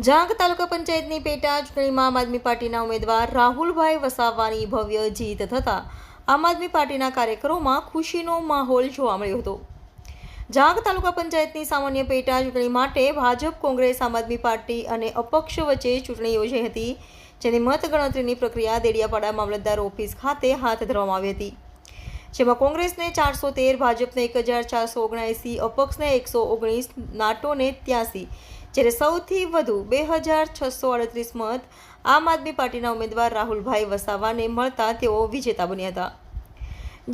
જાંગ તાલુકા પંચાયતની પેટા ચૂંટણીમાં આમ આદમી પાર્ટીના ઉમેદવાર રાહુલભાઈ વસાવાની ભવ્ય જીત થતાં આમ આદમી પાર્ટીના કાર્યકરોમાં ખુશીનો માહોલ જોવા મળ્યો હતો. જાંગ તાલુકા પંચાયતની સામાન્ય પેટા ચૂંટણી માટે ભાજપ, કોંગ્રેસ, આમ આદમી પાર્ટી અને અપક્ષ વચ્ચે ચૂંટણી યોજાઈ હતી, જેની મતગણતરીની પ્રક્રિયા દેડિયાપાડા મામલતદાર ઓફિસ ખાતે હાથ ધરવામાં આવી હતી. જેમાં કોંગ્રેસને ચારસો તેર, ભાજપને એક હજાર ચારસો ઓગણએંસી અપક્ષને એકસો ઓગણીસ, નાટોને ત્યાંસી, જ્યારે સૌથી વધુ બે હજાર છસો અડત્રીસ મત આમ આદમી પાર્ટીના ઉમેદવાર રાહુલભાઈ વસાવાને મળતા તેઓ વિજેતા બન્યા હતા.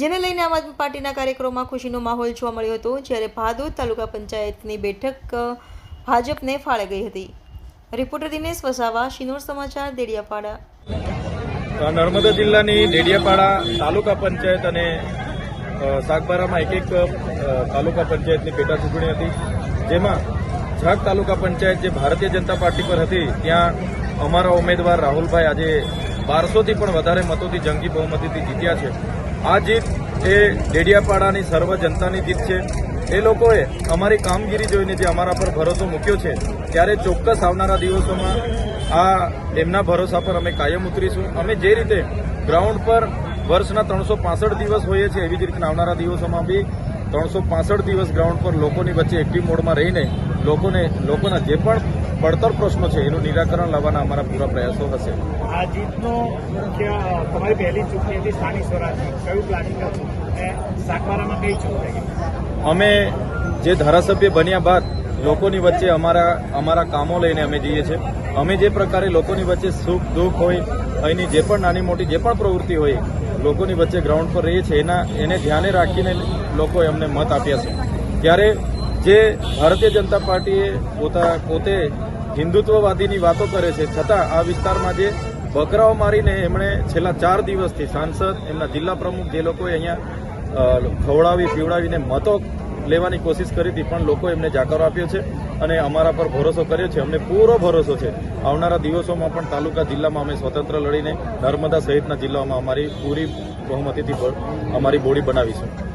જેને લઈને આમ આદમી પાર્ટીના કાર્યક્રમમાં ખુશીનો માહોલ જોવા મળ્યો હતો, જ્યારે ભાદોદ તાલુકા પંચાયતની બેઠક ભાજપને ફાળે ગઈ હતી. રિપોર્ટર દિનેશ વસાવા, શિનોર સમાચાર દેડિયાપાડા નર્મદા જિલ્લાની દેડિયાપાડા તાલુકા પંચાયત અને સાગબારામાં એક એક તાલુકા પંચાયતની પેટા ચૂંટણી હતી, જેમાં ઝાક તાલુકા પંચાયત જે ભારતીય જનતા પાર્ટી પર હતી, ત્યાં અમારા ઉમેદવાર રાહુલભાઈ આજે બારસોથી પણ વધારે મતોથી જંગી બહુમતીથી જીત્યા છે. આ જીત એ ડેડિયાપાડાની સર્વ જનતાની જીત છે. એ લોકોએ અમારી કામગીરી જોઈને જે અમારા પર ભરોસો મૂક્યો છે, ત્યારે ચોક્કસ આવનારા દિવસોમાં આ એમના ભરોસા પર અમે કાયમ ઉતરીશું. અમે જે રીતે ગ્રાઉન્ડ પર વર્ષના ત્રણસો દિવસ હોઈએ છીએ, એવી જ રીતના આવનારા દિવસોમાં બી ત્રણસો દિવસ ગ્રાઉન્ડ પર લોકોની વચ્ચે એક્ટિવ મોડમાં રહીને લોકોને, લોકોના જે પણ પડતર પ્રશ્નો છે એનું નિરાકરણ લાવવાના અમારા પૂરા પ્રયાસો હશે. આ જીતનો મુખ્ય તમારી પહેલી ચૂંટણી હતી સ્થાનિક સ્વરાજની કયું પ્લાનિંગ હતું અને સાગબારામાં કઈ ચૂંટણી અમે જે ધારાસભ્ય બન્યા બાદ લોકોની વચ્ચે અમારા અમારા કામો લઈને અમે જઈએ છીએ. અમે જે પ્રકારે લોકોની વચ્ચે સુખ દુઃખ હોય અહીંની જે પણ નાની મોટી જે પણ પ્રવૃત્તિ હોય લોકોની વચ્ચે ગ્રાઉન્ડ પર રહીએ છીએ. એના એને ધ્યાને રાખીને લોકોએ અમને મત આપ્યા છે. ત્યારે જે ભારતીય જનતા પાર્ટીએ પોતા પોતે હિન્દુત્વવાદીની વાતો કરે છે, છતાં આ વિસ્તારમાં જે બકરાઓ મારીને એમણે છેલ્લા ચાર દિવસથી સાંસદ, એમના જિલ્લા પ્રમુખ જે લોકોએ અહીંયા ખવડાવી, પીવડાવીને મતો લેવાની કોશિશ કરી હતી, પણ લોકો એમને જાકારો આપ્યો છે અને અમારા પર ભરોસો કર્યો છે. અમને પૂરો ભરોસો છે. આવનારા દિવસોમાં પણ તાલુકા જિલ્લામાં અમે સ્વતંત્ર લડીને નર્મદા સહિતના જિલ્લાઓમાં અમારી પૂરી બહુમતીથી અમારી બોડી બનાવીશું.